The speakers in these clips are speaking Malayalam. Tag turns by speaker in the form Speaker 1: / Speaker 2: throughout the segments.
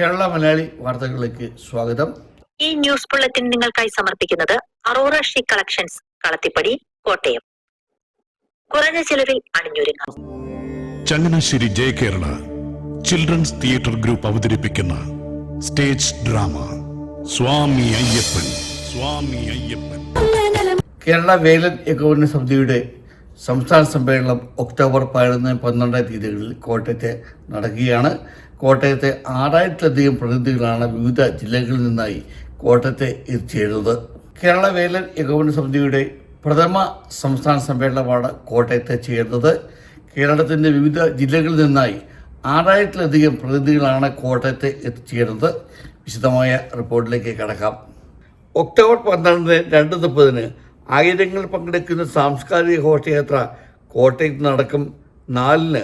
Speaker 1: കേരള മലയാളി വാർത്തകളിലേക്ക് സ്വാഗതം.
Speaker 2: ഈ ന്യൂസ് ബുള്ളറ്റിൻ നിങ്ങൾക്കായി സമർപ്പിക്കുന്നത് Aurora she collections Kalathipadi Kottayam. കുറഞ്ഞ ചെലവിൽ അണിഞ്ഞൊരുങ്ങാം.
Speaker 3: Changanassery Jaya Kerala children's theatre group അവതരിപ്പിക്കുന്ന സ്റ്റേജ് ഡ്രാമ സ്വാമി അയ്യപ്പൻ സ്വാമി അയ്യപ്പൻ.
Speaker 1: കേരള വേലൻ ഏകോപന സമിതിയുടെ സംസ്ഥാന സമ്മേളനം ഒക്ടോബർ പതിനൊന്ന് പന്ത്രണ്ട് തീയതികളിൽ കോട്ടയത്ത് നടക്കുകയാണ്. കോട്ടയത്തെ ആറായിരത്തിലധികം പ്രതിനിധികളാണ് വിവിധ ജില്ലകളിൽ നിന്നായി കോട്ടയത്തെ എത്തിച്ചേരുന്നത്. കേരള വേലൻ ഏകോപന സമിതിയുടെ പ്രഥമ സംസ്ഥാന സമ്മേളനമാണ് കോട്ടയത്ത് ചേർന്നത് കേരളത്തിന്റെ വിവിധ ജില്ലകളിൽ നിന്നായി ആറായിരത്തിലധികം പ്രതിനിധികളാണ് കോട്ടയത്ത് എത്തിച്ചേരുന്നത്. വിശദമായ റിപ്പോർട്ടിലേക്ക് കടക്കാം. ഒക്ടോബർ പന്ത്രണ്ടിന് രണ്ട് മുപ്പതിന് ആയിരങ്ങൾ പങ്കെടുക്കുന്ന സാംസ്കാരിക ഘോഷയാത്ര കോട്ടയത്ത് നടക്കും. നാലിന്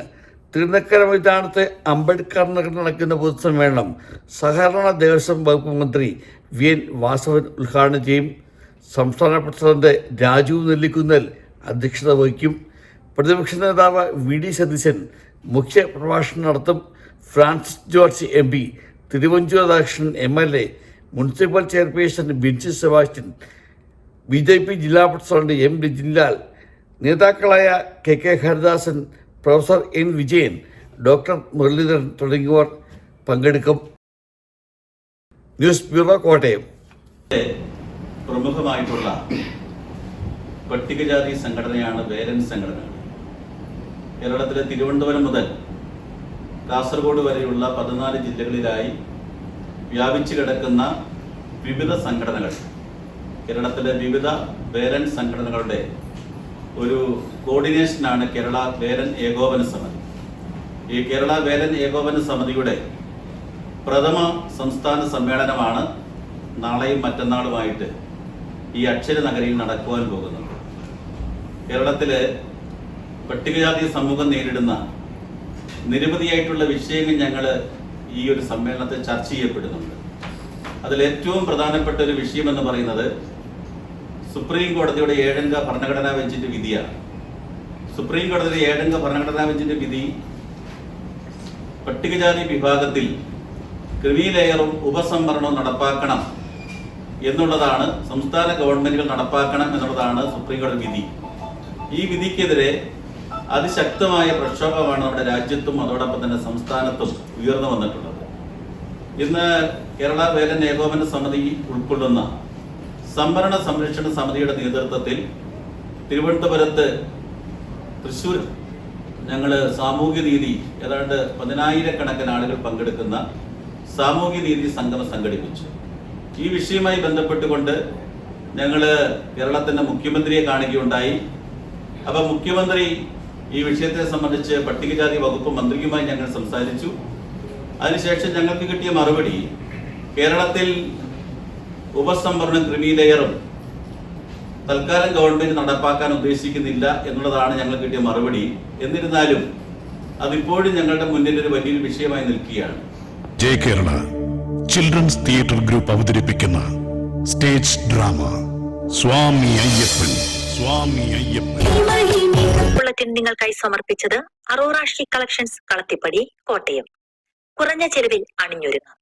Speaker 1: തിരുനക്കര മൈതാനത്തെ അംബേദ്കർ നഗർ നടക്കുന്ന പൊതുസമ്മേളനം സഹകരണ ദേവസ്വം വകുപ്പ് മന്ത്രി വി എൻ വാസവൻ ഉദ്ഘാടനം ചെയ്യും. സംസ്ഥാന പ്രസിഡന്റ് രാജു നെല്ലിക്കുന്നൽ അധ്യക്ഷത വഹിക്കും. പ്രതിപക്ഷ നേതാവ് വി ഡി സതീശൻ മുഖ്യ പ്രഭാഷണം നടത്തും. Francis George M P Thiruvanchoor Radhakrishnan M L A municipal chairperson Binsy Sebastian B J P ജില്ലാ പ്രസിഡന്റ് എം രജിൻലാൽ നേതാക്കളായ K K Haridasan professor N Vijayan doctor Muraleedharan തുടങ്ങിയവർ പങ്കെടുക്കും. News bureau Kottayam.
Speaker 4: പ്രമുഖമായിട്ടുള്ള പട്ടികജാതി സംഘടനയാണ് വേലൻ സംഘടന കേരളത്തിലെ തിരുവനന്തപുരം മുതൽ കാസർഗോഡ് വരെയുള്ള പതിനാല് ജില്ലകളിലായി വ്യാപിച്ചു കിടക്കുന്ന വിവിധ സംഘടനകൾ. കേരളത്തിലെ വിവിധ വേലൻ സംഘടനകളുടെ ഒരു കോർഡിനേഷനാണ് കേരള വേലൻ ഏകോപന സമിതി. ഈ കേരള വേലൻ ഏകോപന സമിതിയുടെ പ്രഥമ സംസ്ഥാന സമ്മേളനമാണ് നാളെയും മറ്റന്നാളുമായിട്ട് ഈ അക്ഷര നഗരിയിൽ നടക്കുവാൻ പോകുന്നത്. കേരളത്തിലെ പട്ടികജാതി സമൂഹം നേരിടുന്ന നിരവധിയായിട്ടുള്ള വിഷയങ്ങൾ ഞങ്ങൾ ഈ ഒരു സമ്മേളനത്തിൽ ചർച്ച ചെയ്യപ്പെടുന്നുണ്ട്. അതിൽ ഏറ്റവും പ്രധാനപ്പെട്ട ഒരു വിഷയം എന്ന് പറയുന്നത് സുപ്രീം കോടതിയുടെ ഏഴംഗ ഭരണഘടനാ ബെഞ്ചിന്റെ വിധിയാണ്. സുപ്രീം കോടതിയുടെ ഏഴംഗ ഭരണഘടനാ ബെഞ്ചിന്റെ വിധി പട്ടികജാതി വിഭാഗത്തിൽ ക്രിമിലെയറും ഉപസംവരണവും നടപ്പാക്കണം എന്നുള്ളതാണ് സംസ്ഥാന ഗവൺമെന്റുകൾ നടപ്പാക്കണം എന്നുള്ളതാണ് സുപ്രീം കോടതി വിധി. ഈ വിധിക്കെതിരെ അതിശക്തമായ പ്രക്ഷോഭമാണ് നമ്മുടെ രാജ്യത്തും അതോടൊപ്പം തന്നെ സംസ്ഥാനത്തും ഉയർന്നു വന്നിട്ടുള്ളത്. ഇന്ന് കേരള വേലൻ ഏകോപന സമിതി ഉൾക്കൊള്ളുന്ന സംവരണ സംരക്ഷണ സമിതിയുടെ നേതൃത്വത്തിൽ തിരുവനന്തപുരത്ത് തൃശൂർ ഞങ്ങൾ സാമൂഹ്യ നീതി ഏതാണ്ട് പതിനായിരക്കണക്കിന് ആളുകൾ പങ്കെടുക്കുന്ന സാമൂഹ്യ നീതി സംഗമം സംഘടിപ്പിച്ചു. ഈ വിഷയവുമായി ബന്ധപ്പെട്ടുകൊണ്ട് ഞങ്ങൾ കേരളത്തിന്റെ മുഖ്യമന്ത്രിയെ കാണുകയുണ്ടായി. അപ്പൊ മുഖ്യമന്ത്രി ഈ വിഷയത്തെ സംബന്ധിച്ച് പട്ടികജാതി വകുപ്പ് മന്ത്രിയുമായി ഞങ്ങൾ സംസാരിച്ചു. അതിനുശേഷം ഞങ്ങൾക്ക് കിട്ടിയ മറുപടി കേരളത്തിൽ ഉപസംവരണം ക്രിമിലെയറും തൽക്കാലം ഗവൺമെന്റ് നടപ്പാക്കാൻ ഉദ്ദേശിക്കുന്നില്ല എന്നുള്ളതാണ് ഞങ്ങൾ കിട്ടിയ മറുപടി. എന്നിരുന്നാലും അതിപ്പോഴും ഞങ്ങളുടെ മുന്നിൽ ഒരു വലിയൊരു വിഷയമായി നിൽക്കുകയാണ്.
Speaker 3: Jai Kerala children's theatre group അവതരിപ്പിക്കുന്ന stage drama Swami Ayyappan Swami Ayyappan.
Speaker 2: Bulletin നിങ്ങൾക്കായി സമർപ്പിച്ചത് അറോറ കളക്ഷൻസ് കളത്തിപ്പടി കോട്ടയം. കുറഞ്ഞ ചെലവിൽ അണിഞ്ഞൊരുങ്ങാം.